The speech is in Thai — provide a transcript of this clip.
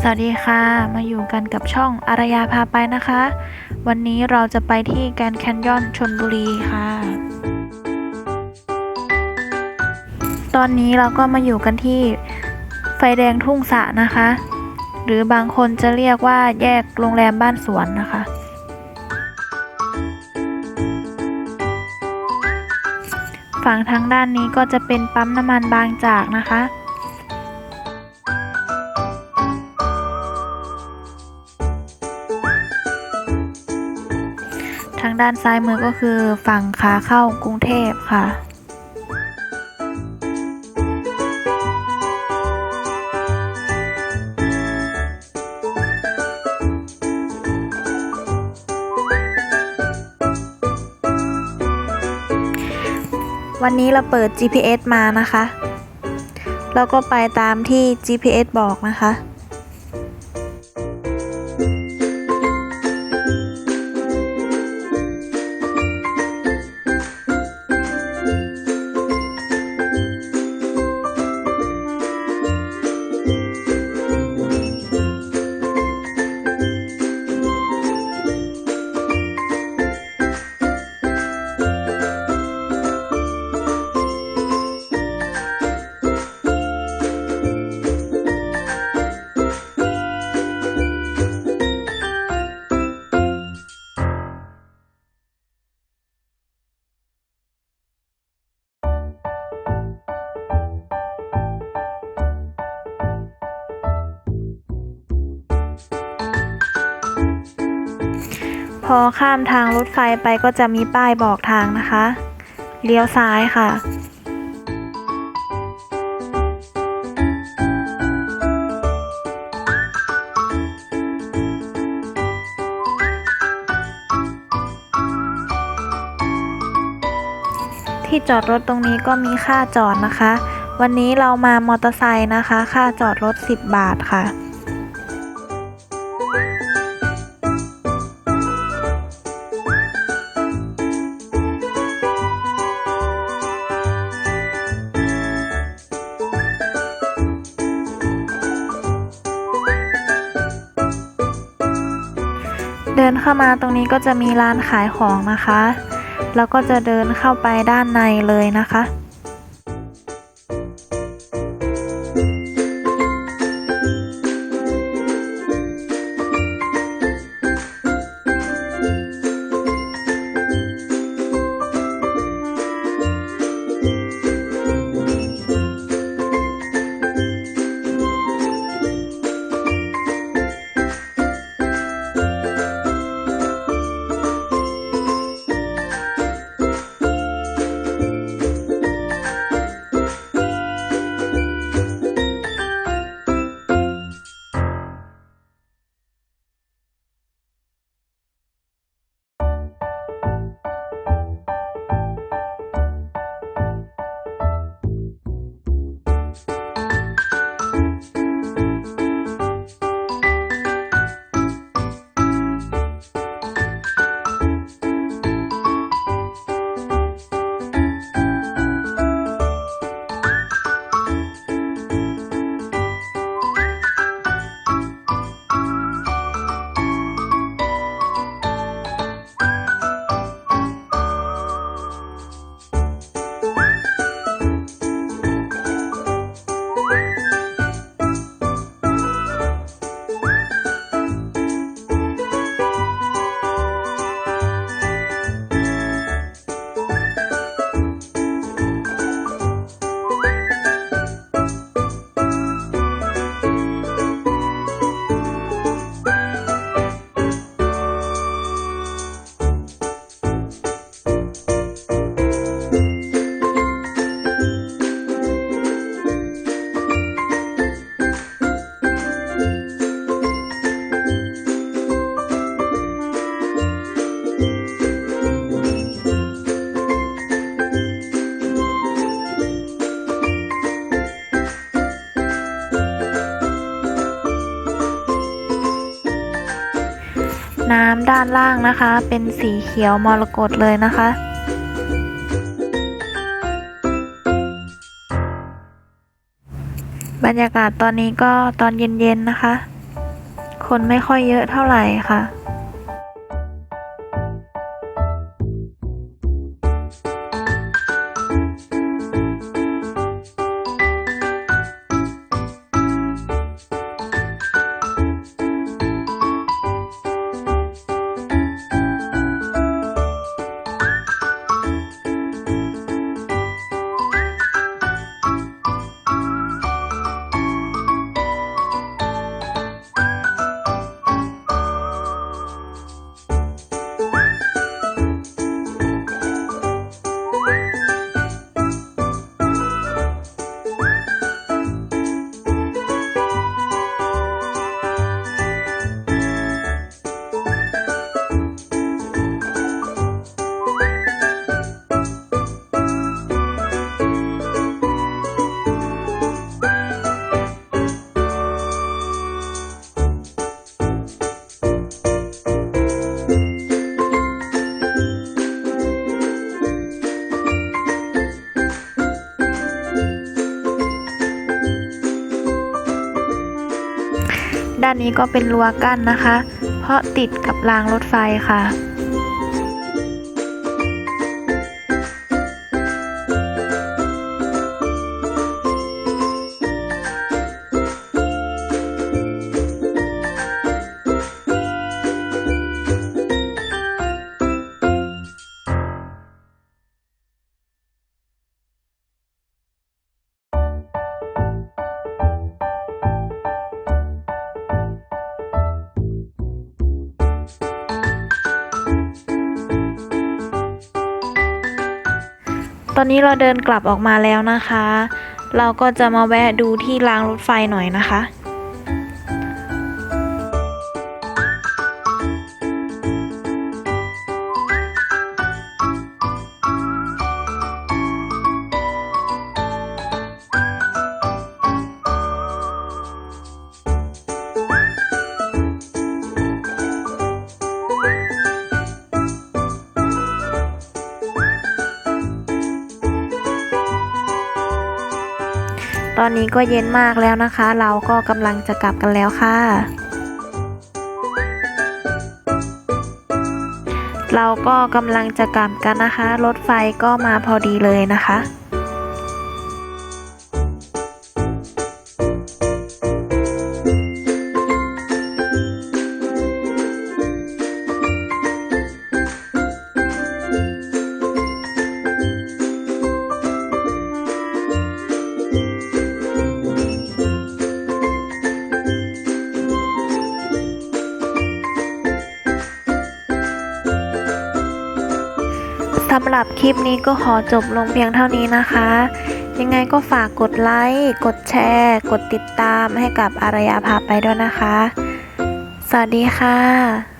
สวัสดีค่ะ มาอยู่กันกับช่องอารยาพาไปนะคะ วันนี้เราจะไปที่แกรนแคนยอนชนบุรีค่ะ ตอนนี้เราก็มาอยู่กันที่ไฟแดงทุ่งสะนะคะ หรือบางคนจะเรียกว่าแยกโรงแรมบ้านสวนนะคะ ฝั่งทางด้านนี้ก็จะเป็นปั๊มน้ำมันบางจากนะคะ ทางด้านซ้ายมือก็คือฝั่งขาเข้ากรุงเทพค่ะ วันนี้เราเปิด GPS มานะคะ แล้วก็ไปตามที่ GPS บอกนะคะ พอข้ามทางรถไฟไปก็จะมีป้ายบอกทางนะคะ เลี้ยวซ้ายค่ะ ที่จอดรถตรงนี้ก็มีค่าจอดนะคะ วันนี้เรามามอเตอร์ไซค์นะคะ ค่าจอดรถ 10 บาทค่ะ ดินเข้ามาตรงนี้ก็จะมีร้านขายของนะคะ แล้วก็จะเดินเข้าไปด้านในเลยนะคะ น้ำด้านล่างนะคะ เป็นสีเขียวมรกตเลยนะคะ บรรยากาศตอนนี้ก็ตอนเย็นๆนะคะ คนไม่ค่อยเยอะเท่าไหร่ค่ะ ด้านนี้ก็เป็นรั้วกั้นนะคะ เพราะติดกับรางรถไฟค่ะ อนนี้เราเดินกลับออกมาแล้วนะคะ เราก็จะมาแวะดูที่รางรถไฟหน่อยนะคะ ตอนนี้ก็เย็นมากแล้วนะคะ เราก็กำลังจะกลับกันแล้วค่ะ เราก็กำลังจะกลับกันนะคะ รถไฟก็มาพอดีเลยนะคะ สำหรับคลิปนี้ก็ขอจบลงเพียงเท่านี้นะคะ ยังไงก็ฝากกดไลค์ กดแชร์ กดติดตามให้กับอารยาพาไปด้วยนะคะ สวัสดีค่ะ